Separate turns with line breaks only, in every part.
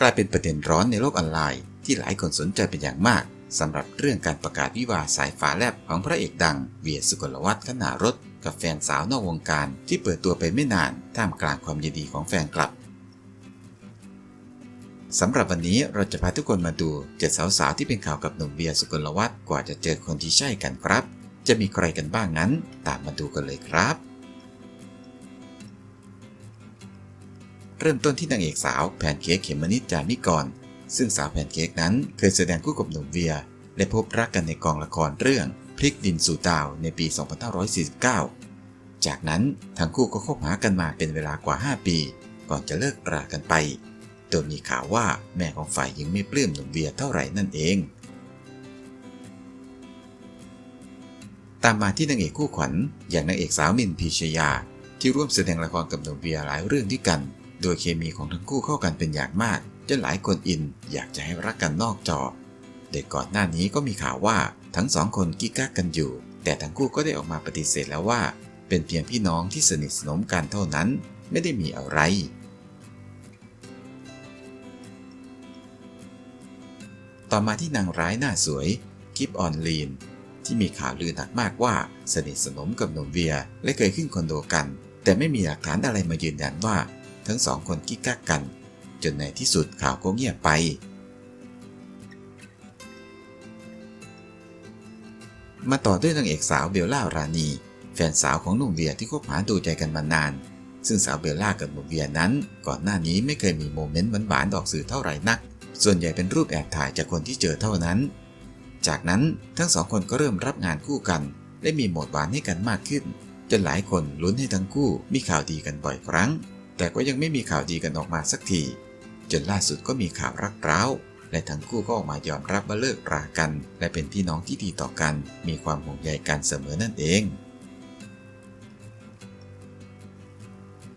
กลายเป็นประเด็นร้อนในโลกออนไลน์ ที่หลายคนสนใจเป็นอย่างมากสำหรับเรื่องการประกาศวิวาสายฟ้าแลบของพระเอกดัง เวียสุกลวัฒน์ขนารถ กับแฟนสาวนอกวงการที่เปิดตัวไปไม่นานท่ามกลางความยินดีของแฟนคลับสำหรับวันนี้เราจะพาทุกคนมาดูเจ็ดสาวๆที่เป็นข่าวกับหนุ่มเบียสุกลวัฒน์กว่าจะเจอคนที่ใช่กันครับ จะมีใครกันบ้างนั้น ตามมาดูกันเลยครับ เริ่มต้นที่นางเอกสาวแพนเค้กเขมมนิดจามิกร ซึ่งสาวแพนเค้กนั้นเคยแสดงคู่กับหนุ่มเวีย และพบรักกันในกองละครเรื่องพลิกดินสู่ดาวในปี 2549 จากนั้นทั้งคู่ก็คบหากันมาเป็นเวลากว่า 5 ปี ก่อนจะเลิกรากันไป โดยมีข่าวว่าแม่ของฝ่ายหญิงไม่ปลื้มหนุ่มเวียเท่าไหร่นั่นเอง ตามมาที่นางเอกคู่ขวัญอย่างนางเอกสาวมินพีชยาที่ร่วมแสดงละครกับหนุ่มเวียหลายเรื่องด้วยกัน โดยเคมีของทั้งคู่เข้ากันเป็นอย่างมากจนหลายคนอินอยากจะให้รักกันนอกจอเด็กก่อนหน้านี้ก็มีข่าวว่าทั้งสองคนกิ๊กกักกันอยู่ แต่ทั้งคู่ก็ได้ออกมาปฏิเสธแล้วว่า เป็นเพียงพี่น้องที่สนิทสนมกันเท่านั้นไม่ได้มีอะไร ต่อมาที่นางร้ายหน้าสวยกิฟออนลีนที่มีข่าวลือหนักมากว่าสนิทสนมกับหนุ่มเวียและเคยขึ้นคอนโดกัน แต่ไม่มีหลักฐานอะไรมายืนยันว่า ทั้งสองคนกิ๊กกักกัน จนในที่สุดข่าวก็เงียบไป มาต่อด้วยนางเอกสาวเบลล่ารานี แฟนสาวของหนุ่มเวียที่คบหาดูใจกันมานาน ซึ่งสาวเบลล่ากับหนุ่มเวียนั้น ก่อนหน้านี้ไม่เคยมีโมเมนต์หวานๆออกสื่อเท่าไหร่นัก ส่วนใหญ่เป็นรูปแอบถ่ายจากคนที่เจอเท่านั้น จากนั้นทั้งสองคนก็เริ่มรับงานคู่กัน และมีโหมดหวานให้กันมากขึ้นจนหลายคนลุ้นให้ทั้งคู่มีข่าวดีกันบ่อยครั้ง แต่ก็ยังไม่มีข่าวดีกันออกมาสักที จนล่าสุดก็มีข่าวรักร้าว และทั้งคู่ก็ออกมายอมรับว่าเลิกรากัน และเป็นพี่น้องที่ดีต่อกัน มีความห่วงใยกันเสมอนั่นเอง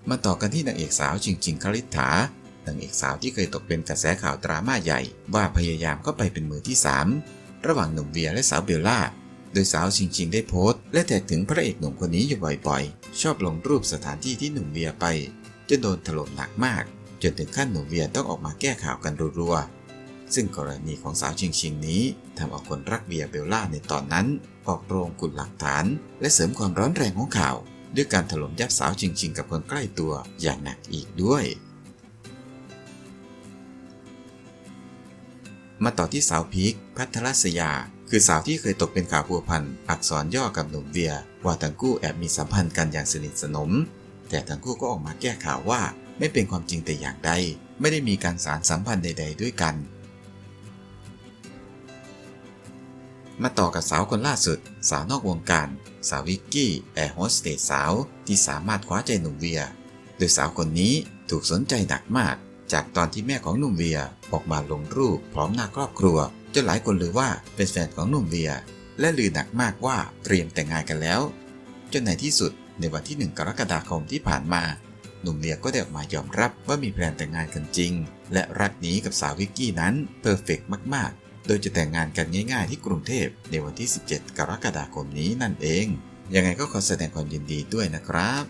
มาต่อกันที่นางเอกสาวจริงๆคลิษฐานางเอกสาวที่เคยตกเป็นกระแสข่าวดราม่าใหญ่ ว่าพยายามเข้าไปเป็นมือที่ 3 ระหว่างหนุ่มเวียและสาวเบลล่าโดยสาวจริงๆได้โพสต์ และแท็กถึงพระเอกหนุ่มคนนี้อยู่บ่อยๆ ชอบลงรูปสถานที่ที่หนุ่มเวียไป จนโดนถล่มหนักมาก จนถึงขั้นหนุ่มเวียต้องออกมาแก้ข่าวกันรัวๆ ซึ่งกรณีของสาวชิงชิงนี้ทำเอาคนรักเวียเบลล่าในตอนนั้น ออกโรงกุลหลักฐาน และเสริมความร้อนแรงของข่าว ด้วยการถล่มยับสาวชิงชิงกับคนใกล้ตัวอย่างหนักอีกด้วย มาต่อที่สาวพีคพัทรศยา คือสาวที่เคยตกเป็นข่าวพัวพันอักษรย่อกับหนุ่มเวียว่าทั้งคู่แอบมีสัมพันธ์กันอย่างสนิทสนม แต่ทั้งคู่ก็ออกมาแก้ข่าวว่าไม่เป็นความจริงแต่อย่างใด ไม่ได้มีการสารสัมพันธ์ใด ๆ ด้วยกัน มาต่อกับสาวคนล่าสุด สาวนอกวงการ สาววิกกี้แอร์โฮสเตสสาวที่สามารถคว้าใจหนุ่มเวีย โดยสาวคนนี้ถูกสนใจหนักมาก จากตอนที่แม่ของหนุ่มเวียออกมาลงรูปพร้อมหน้าครอบครัวจนหลายคนลือว่าเป็นแฟนของหนุ่มเวีย และลือหนักมากว่าเตรียมแต่งงานกันแล้วจนในที่สุด ในวันที่ 1 กรกฎาคมที่ผ่านมา หนุ่มเลียก็ได้ออกมายอมรับว่ามีแพลนแต่งงานกันจริง และรักนี้กับสาววิกกี้นั้นเพอร์เฟกมาก ๆ โดยจะแต่งงานกันง่าย ๆ ที่กรุงเทพในวันที่ 17 กรกฎาคมนี้นั่นเอง ยังไงก็ขอแสดงความยินดีด้วยนะครับ